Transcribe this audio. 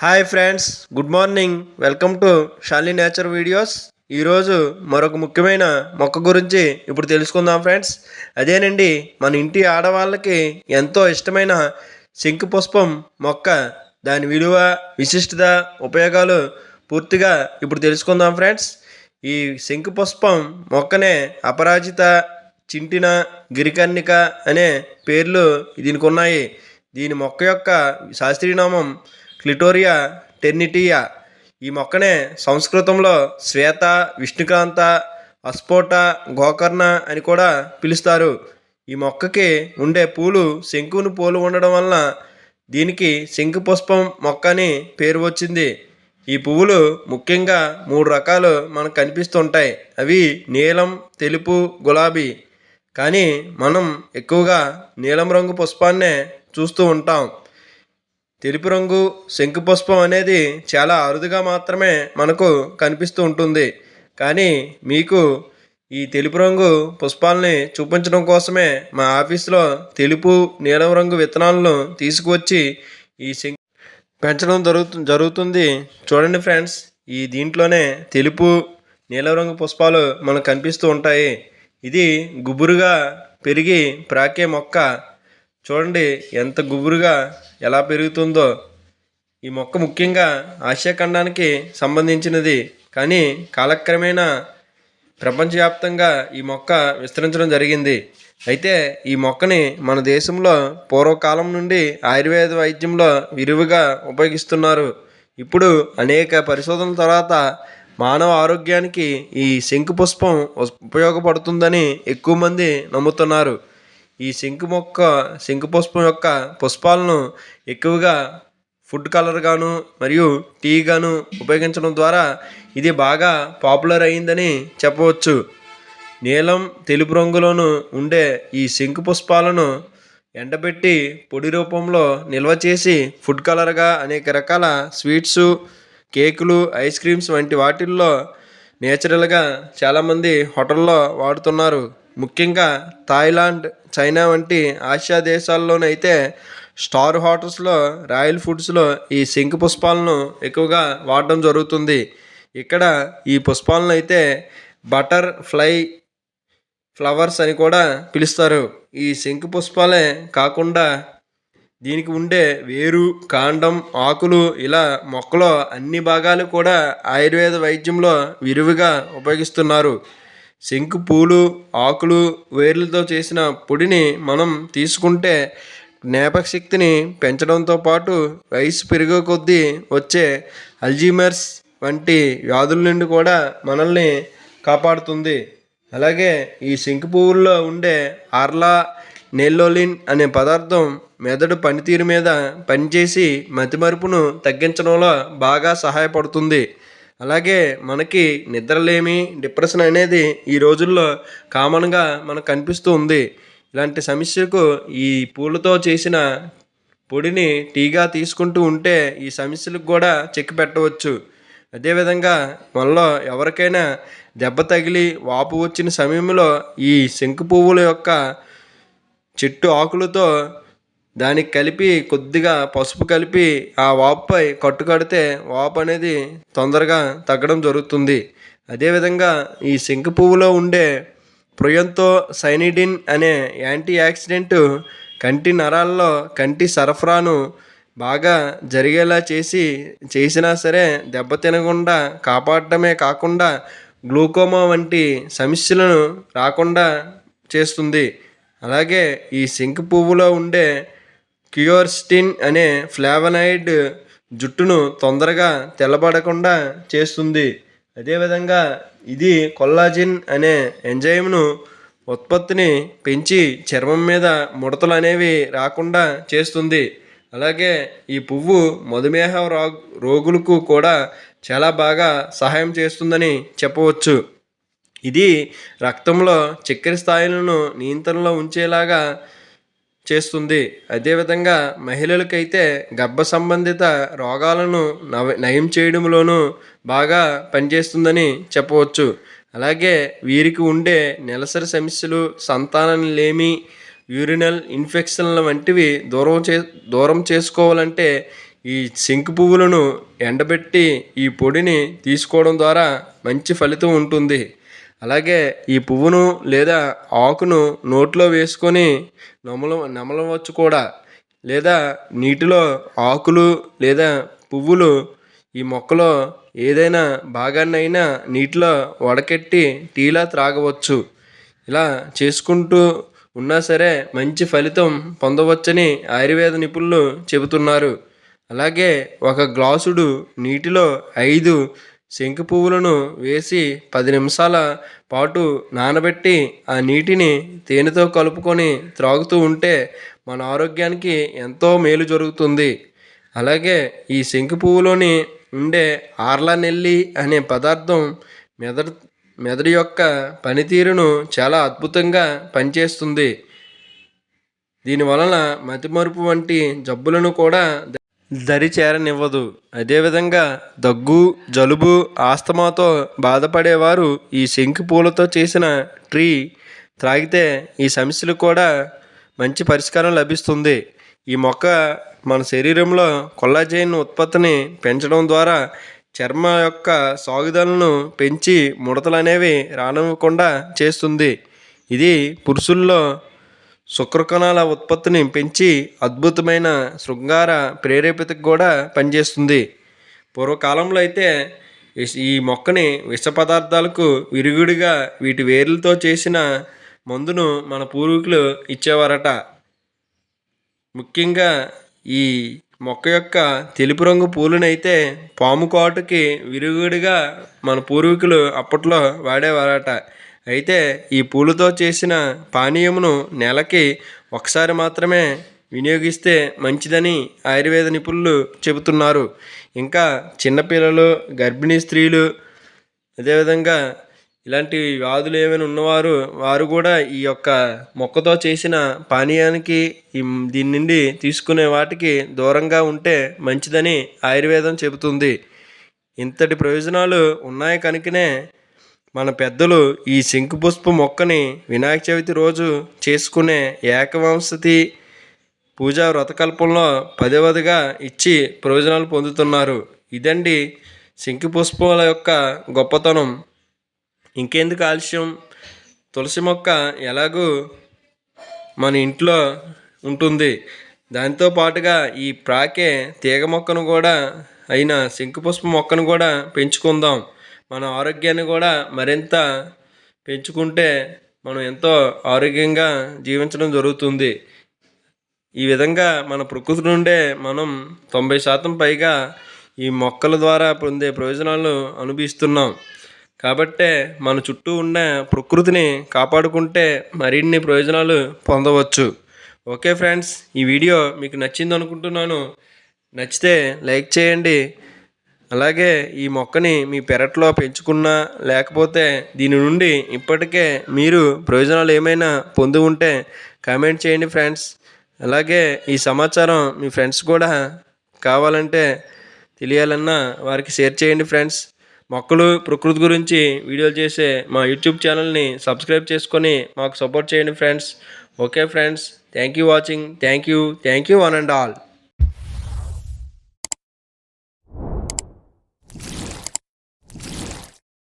Hi friends good morning welcome to Shali nature videos ఈరోజు మరొక ముఖ్యమైన మొక్క గురించి ఇప్పుడు తెలుసుకుందాం ఫ్రెండ్స్ అదేనండి మన ఇంటి ఆడవాళ్ళకి ఎంతో ఇష్టమైన శంకు పుష్పం మొక్క. దాని విలువ విశిష్టత ఉపయోగాలు పూర్తిగా ఇప్పుడు తెలుసుకుందాం ఫ్రెండ్స్ ఈ శంకు పుష్పం మొక్కనే అపరాజిత చింటిన గిరికన్నిక అనే పేర్లు దీనికి ఉన్నాయి దీని మొక్క యొక్క శాస్త్రీయనామం క్లిటోరియా టెర్నిటియా ఈ మొక్కనే సంస్కృతంలో శ్వేత విష్ణుకాంత అస్ఫోట గోకర్ణ అని కూడా పిలుస్తారు. ఈ మొక్కకి ఉండే పూలు శంకుని పూలు ఉండడం వలన దీనికి శంకు పుష్పం మొక్క అని పేరు వచ్చింది. ఈ పువ్వులు ముఖ్యంగా మూడు రకాలు మనకు కనిపిస్తుంటాయి. అవి నీలం తెలుపు గులాబీ. కానీ మనం ఎక్కువగా నీలం రంగు పుష్పాన్నే చూస్తూ ఉంటాం. తెలుపు రంగు శంకు పుష్పం అనేది చాలా అరుదుగా మాత్రమే మనకు కనిపిస్తూ ఉంటుంది. కానీ మీకు ఈ తెలుపు రంగు పుష్పాలని చూపించడం కోసమే మా ఆఫీస్లో తెలుపు నీలం రంగు విత్తనాలను తీసుకువచ్చి ఈ శంకు పెంచడం జరుగుతు జరుగుతుంది. చూడండి ఫ్రెండ్స్ ఈ దీంట్లోనే తెలుపు నీలం రంగు పుష్పాలు మనకు కనిపిస్తూ ఉంటాయి. ఇది గుబురుగా పెరిగి ప్రాకే మొక్క చూడండి ఎంత గుబురుగా ఎలా పెరుగుతుందో. ఈ మొక్క ముఖ్యంగా ఆసియా ఖండానికి సంబంధించినది. కానీ కాలక్రమేణా ప్రపంచవ్యాప్తంగా ఈ మొక్క విస్తరించడం జరిగింది. అయితే ఈ మొక్కని మన దేశంలో పూర్వకాలం నుండి ఆయుర్వేద వైద్యంలో విరివిగా ఉపయోగిస్తున్నారు. ఇప్పుడు అనేక పరిశోధనల తర్వాత మానవ ఆరోగ్యానికి ఈ శంకు పుష్పం ఉపయోగపడుతుందని ఎక్కువ మంది నమ్ముతున్నారు. ఈ శంకు మొక్క శంకు పుష్పం యొక్క పుష్పాలను ఎక్కువగా ఫుడ్ కలర్గాను మరియు టీగాను ఉపయోగించడం ద్వారా ఇది బాగా పాపులర్ అయిందని చెప్పవచ్చు. నీలం తెలుపు రంగులోను ఉండే ఈ శంకు పుష్పాలను ఎండబెట్టి పొడి రూపంలో నిల్వ చేసి ఫుడ్ కలర్గా అనేక రకాల స్వీట్స్ కేకులు ఐస్ క్రీమ్స్ వంటి వాటిల్లో నేచురల్గా చాలామంది హోటల్లో వాడుతున్నారు. ముఖ్యంగా థాయిలాండ్ చైనా వంటి ఆసియా దేశాల్లోనైతే స్టార్ హోటల్స్లో రాయల్ ఫుడ్స్లో ఈ శంకు పుష్పాలను ఎక్కువగా వాడడం జరుగుతుంది. ఇక్కడ ఈ పుష్పాలను అయితే బటర్ ఫ్లై ఫ్లవర్స్ అని కూడా పిలుస్తారు. ఈ శంకు పుష్పాలే కాకుండా దీనికి ఉండే వేరు కాండం ఆకులు ఇలా మొక్కలో అన్ని భాగాలు కూడా ఆయుర్వేద వైద్యంలో విరివిగా ఉపయోగిస్తున్నారు. శంకు పూలు ఆకులు వేర్లతో చేసిన పొడిని మనం తీసుకుంటే జ్ఞాపక శక్తిని పెంచడంతో పాటు వయసు పెరిగే కొద్దీ వచ్చే అల్జీమర్స్ వంటి వ్యాధుల నుండి కూడా మనల్ని కాపాడుతుంది. అలాగే ఈ శంకు పువ్వుల్లో ఉండే ఆర్లా నెల్లోలిన్ అనే పదార్థం మెదడు పనితీరు మీద పనిచేసి మతిమరుపును తగ్గించడంలో బాగా సహాయపడుతుంది. అలాగే మనకి నిద్రలేమి డిప్రెషన్ అనేది ఈ రోజుల్లో కామన్గా మనకు కనిపిస్తూ ఉంది. ఇలాంటి సమస్యకు ఈ పూలతో చేసిన పొడిని టీగా తీసుకుంటూ ఉంటే ఈ సమస్యలకు కూడా చెక్ పెట్టవచ్చు. అదేవిధంగా మనలో ఎవరికైనా దెబ్బ తగిలి వాపు వచ్చిన సమయంలో ఈ శంకు పువ్వుల యొక్క చెట్టు ఆకులతో దానికి కలిపి కొద్దిగా పసుపు కలిపి ఆ వాపుపై కట్టు కడితే వాపు అనేది తొందరగా తగ్గడం జరుగుతుంది. అదేవిధంగా ఈ శంకు పువ్వులో ఉండే ప్రొయంతో సైనిడిన్ అనే యాంటీ యాక్సిడెంట్ కంటి నరాల్లో కంటి సరఫరాను బాగా జరిగేలా చేసి చేసినా సరే దెబ్బ తినకుండా కాపాడటమే కాకుండా గ్లూకోమా వంటి సమస్యలను రాకుండా చేస్తుంది. అలాగే ఈ శంకు పువ్వులో ఉండే క్యూర్స్టిన్ అనే ఫ్లావనైడ్ జుట్టును తొందరగా తెల్లబడకుండా చేస్తుంది. అదేవిధంగా ఇది కొల్లాజిన్ అనే ఎంజైమ్ను ఉత్పత్తిని పెంచి చర్మం మీద ముడతలు అనేవి రాకుండా చేస్తుంది. అలాగే ఈ పువ్వు మధుమేహ రోగులకు కూడా చాలా బాగా సహాయం చేస్తుందని చెప్పవచ్చు. ఇది రక్తంలో చక్కెర స్థాయిలను నియంత్రణలో ఉంచేలాగా చేస్తుంది. అదేవిధంగా మహిళలకైతే గర్భ సంబంధిత రోగాలను నవ నయం చేయడంలోనూ బాగా పనిచేస్తుందని చెప్పవచ్చు. అలాగే వీరికి ఉండే నెలసరి సమస్యలు సంతానం లేమి యూరినల్ ఇన్ఫెక్షన్ల వంటివి దూరం చే దూరం చేసుకోవాలంటే ఈ శంకు పువ్వులను ఎండబెట్టి ఈ పొడిని తీసుకోవడం ద్వారా మంచి ఫలితం ఉంటుంది. అలాగే ఈ పువ్వును లేదా ఆకును నోట్లో వేసుకొని నమల నమలవచ్చు కూడా. లేదా నీటిలో ఆకులు లేదా పువ్వులు ఈ మొక్కలో ఏదైనా భాగాన్నైనా నీటిలో వడకెట్టి టీలా త్రాగవచ్చు. ఇలా చేసుకుంటూ ఉన్నా సరే మంచి ఫలితం పొందవచ్చని ఆయుర్వేద నిపుణులు చెబుతున్నారు. అలాగే ఒక గ్లాసుడు నీటిలో ఐదు శంకు పువ్వులను వేసి పది నిమిషాల పాటు నానబెట్టి ఆ నీటిని తేనెతో కలుపుకొని త్రాగుతూ ఉంటే మన ఆరోగ్యానికి ఎంతో మేలు జరుగుతుంది. అలాగే ఈ శంకు పువ్వులోని ఉండే ఆర్ల నెల్లి అనే పదార్థం మెదడు మెదడు యొక్క పనితీరును చాలా అద్భుతంగా పనిచేస్తుంది. దీని వలన మతిమరుపు వంటి జబ్బులను కూడా దరి చేరనివ్వదు. అదేవిధంగా దగ్గు జలుబు ఆస్తమాతో బాధపడేవారు ఈ శంకు పూలతో చేసిన ట్రీ త్రాగితే ఈ సమస్యలు కూడా మంచి పరిష్కారం లభిస్తుంది. ఈ మొక్క మన శరీరంలో కొల్లాజైన్ ఉత్పత్తిని పెంచడం ద్వారా చర్మ యొక్క సాగుదలను పెంచి ముడతలు అనేవి రానివ్వకుండా చేస్తుంది. ఇది పురుషుల్లో శుక్రకణాల ఉత్పత్తిని పెంచి అద్భుతమైన శృంగార ప్రేరేపితకు కూడా పనిచేస్తుంది. పూర్వకాలంలో అయితే ఈ మొక్కని విష పదార్థాలకు విరుగుడిగా వీటి వేర్లతో చేసిన మందును మన పూర్వీకులు ఇచ్చేవారట. ముఖ్యంగా ఈ మొక్క యొక్క తెలుపు రంగు పూలనైతే పాము కాటుకి విరుగుడిగా మన పూర్వీకులు అప్పట్లో వాడేవారట. అయితే ఈ పూలతో చేసిన పానీయమును నెలకి ఒకసారి మాత్రమే వినియోగిస్తే మంచిదని ఆయుర్వేద నిపుణులు చెబుతున్నారు. ఇంకా చిన్నపిల్లలు గర్భిణీ స్త్రీలు అదేవిధంగా ఇలాంటి వ్యాధులు ఏమైనా ఉన్నవారు వారు కూడా ఈ యొక్క మొక్కతో చేసిన పానీయానికి ఈ దీని నుండి తీసుకునే వాటికి దూరంగా ఉంటే మంచిదని ఆయుర్వేదం చెబుతుంది. ఇంతటి ప్రయోజనాలు ఉన్నాయి కనుకనే మన పెద్దలు ఈ శంకుపుష్ప మొక్కని వినాయక చవితి రోజు చేసుకునే ఏకవంశతి పూజా వ్రతకల్పంలో పదేవదిగా ఇచ్చి ప్రయోజనాలు పొందుతున్నారు. ఇదండి శంకుపుష్పాల యొక్క గొప్పతనం. ఇంకెందుకు ఆలస్యం? తులసి మొక్క ఎలాగూ మన ఇంట్లో ఉంటుంది. దాంతో పాటుగా ఈ ప్రాకే తీగ మొక్కను కూడా అయిన శంకుపుష్ప మొక్కను కూడా పెంచుకుందాం. మన ఆరోగ్యాన్ని కూడా మరింత పెంచుకుంటే మనం ఎంతో ఆరోగ్యంగా జీవించడం జరుగుతుంది. ఈ విధంగా మన ప్రకృతి నుండే మనం తొంభై శాతం పైగా ఈ మొక్కల ద్వారా పొందే ప్రయోజనాలు అనుభవిస్తున్నాం. కాబట్టే మన చుట్టూ ఉన్న ప్రకృతిని కాపాడుకుంటే మరిన్ని ప్రయోజనాలు పొందవచ్చు. ఓకే ఫ్రెండ్స్ ఈ వీడియో మీకు నచ్చింది అనుకుంటున్నాను నచ్చితే లైక్ చేయండి. అలాగే ఈ మొక్కని మీ పెరట్లో పెంచుకున్నా లేకపోతే దీని నుండి ఇప్పటికే మీరు ప్రయోజనాలు ఏమైనా పొంది ఉంటే కామెంట్ చేయండి ఫ్రెండ్స్ అలాగే ఈ సమాచారం మీ ఫ్రెండ్స్ కూడా కావాలంటే తెలియాలన్నా వారికి షేర్ చేయండి ఫ్రెండ్స్ మొక్కలు ప్రకృతి గురించి వీడియోలు చేసే మా యూట్యూబ్ ఛానల్ని సబ్స్క్రైబ్ చేసుకొని మాకు సపోర్ట్ చేయండి friends okay friends thank you watching thank you thank you one and all